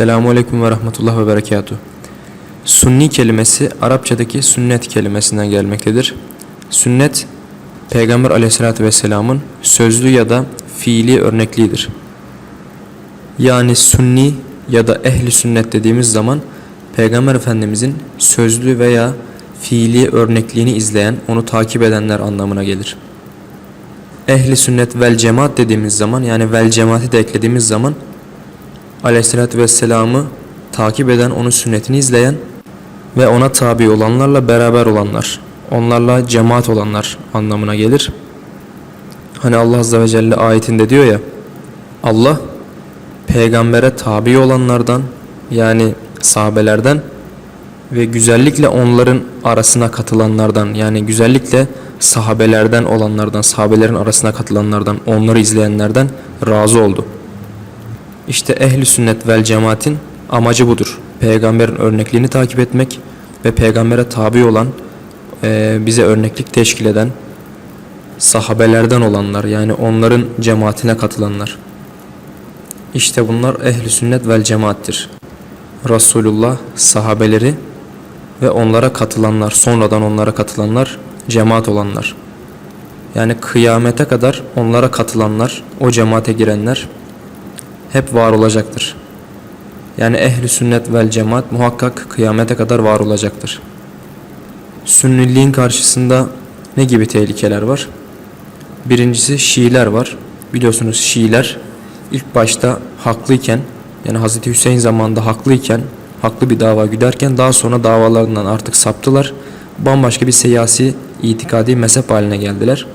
Selamun Aleyküm ve Rahmetullah ve Berekatuhu. Sunni kelimesi Arapçadaki sünnet kelimesinden gelmektedir. Sünnet, Peygamber aleyhissalatü vesselamın sözlü ya da fiili örnekliğidir. Yani sunni ya da ehli sünnet dediğimiz zaman Peygamber Efendimizin sözlü veya fiili örnekliğini izleyen, onu takip edenler anlamına gelir. Ehli sünnet vel cemaat dediğimiz zaman yani vel cemaati de eklediğimiz zaman Aleyhisselatü Vesselam'ı takip eden, onun sünnetini izleyen ve ona tabi olanlarla beraber olanlar, onlarla cemaat olanlar anlamına gelir. Hani Allah Azze ve Celle ayetinde diyor ya, Allah peygambere tabi olanlardan yani sahabelerden ve güzellikle onların arasına katılanlardan yani güzellikle sahabelerden olanlardan, sahabelerin arasına katılanlardan, onları izleyenlerden razı oldu. İşte ehli sünnet vel cemaatin amacı budur. Peygamberin örnekliğini takip etmek ve peygambere tabi olan, e, bize örneklik teşkil eden sahabelerden olanlar yani onların cemaatine katılanlar. İşte bunlar ehli sünnet vel cemaattir. Resulullah sahabeleri ve onlara katılanlar, sonradan onlara katılanlar, cemaat olanlar. Yani kıyamete kadar onlara katılanlar, o cemaate girenler hep var olacaktır. Yani ehli sünnet vel cemaat muhakkak kıyamete kadar var olacaktır. Sünniliğin karşısında ne gibi tehlikeler var? Birincisi Şiiler var. Biliyorsunuz Şiiler ilk başta haklıyken yani Hazreti Hüseyin zamanında haklıyken haklı bir dava güderken daha sonra davalarından artık saptılar. Bambaşka bir siyasi itikadi mezhep haline geldiler.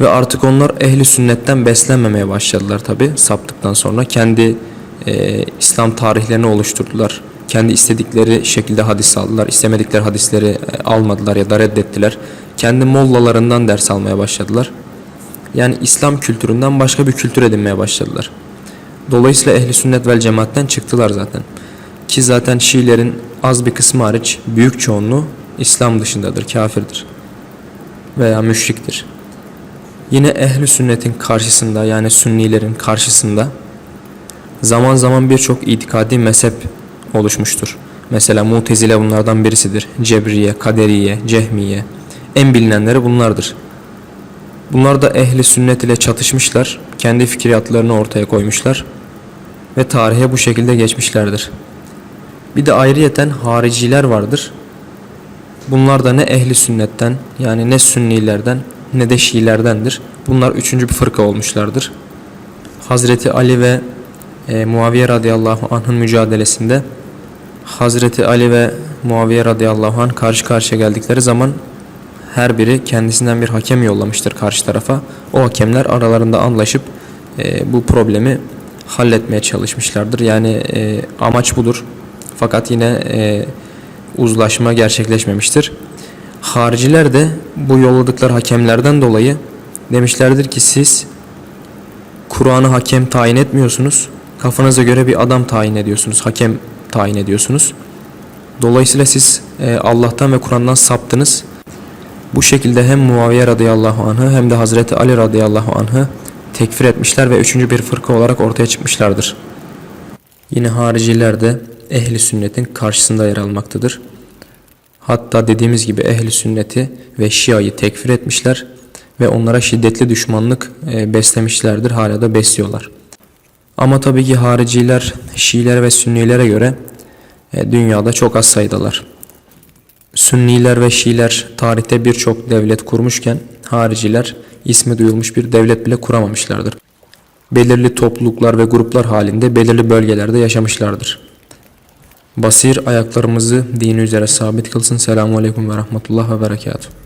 Ve artık onlar ehli sünnetten beslenmemeye başladılar tabi saptıktan sonra. Kendi e, İslam tarihlerini oluşturdular. Kendi istedikleri şekilde hadis aldılar. istemedikleri hadisleri e, almadılar ya da reddettiler. Kendi mollalarından ders almaya başladılar. Yani İslam kültüründen başka bir kültür edinmeye başladılar. Dolayısıyla ehli sünnet vel cemaatten çıktılar zaten. Ki zaten Şiilerin az bir kısmı hariç büyük çoğunluğu İslam dışındadır, kafirdir veya müşriktir. Yine ehli sünnetin karşısında yani sünnilerin karşısında zaman zaman birçok itikadi mezhep oluşmuştur. Mesela Mutezile bunlardan birisidir. Cebriye, Kaderiye, Cehmiye. En bilinenleri bunlardır. Bunlar da ehli sünnet ile çatışmışlar. Kendi fikriyatlarını ortaya koymuşlar. Ve tarihe bu şekilde geçmişlerdir. Bir de ayrıyeten hariciler vardır. Bunlar da ne ehli sünnetten yani ne sünnilerden ne de Şiilerdendir. Bunlar üçüncü bir fırka olmuşlardır. Hazreti Ali ve e, Muaviye radıyallahu anh'ın mücadelesinde Hazreti Ali ve Muaviye radıyallahu anh karşı karşıya geldikleri zaman her biri kendisinden bir hakem yollamıştır karşı tarafa. O hakemler aralarında anlaşıp e, bu problemi halletmeye çalışmışlardır. Yani e, amaç budur. Fakat yine e, uzlaşma gerçekleşmemiştir. Hariciler de bu yolladıkları hakemlerden dolayı demişlerdir ki siz Kur'an'ı hakem tayin etmiyorsunuz. Kafanıza göre bir adam tayin ediyorsunuz. Hakem tayin ediyorsunuz. Dolayısıyla siz e, Allah'tan ve Kur'an'dan saptınız. Bu şekilde hem Muaviye radıyallahu anh'ı hem de Hazreti Ali radıyallahu anh'ı tekfir etmişler ve üçüncü bir fırka olarak ortaya çıkmışlardır. Yine hariciler de ehli sünnetin karşısında yer almaktadır. Hatta dediğimiz gibi ehli sünneti ve şiayı tekfir etmişler ve onlara şiddetli düşmanlık e, beslemişlerdir. Hala da besliyorlar. Ama tabii ki hariciler Şiiler ve Sünnilere göre e, dünyada çok az sayıdalar. Sünniler ve Şiiler tarihte birçok devlet kurmuşken hariciler ismi duyulmuş bir devlet bile kuramamışlardır. Belirli topluluklar ve gruplar halinde belirli bölgelerde yaşamışlardır. Basir ayaklarımızı dini üzere sabit kılsın. Selamun Aleyküm ve Rahmetullah ve Berekatuhu.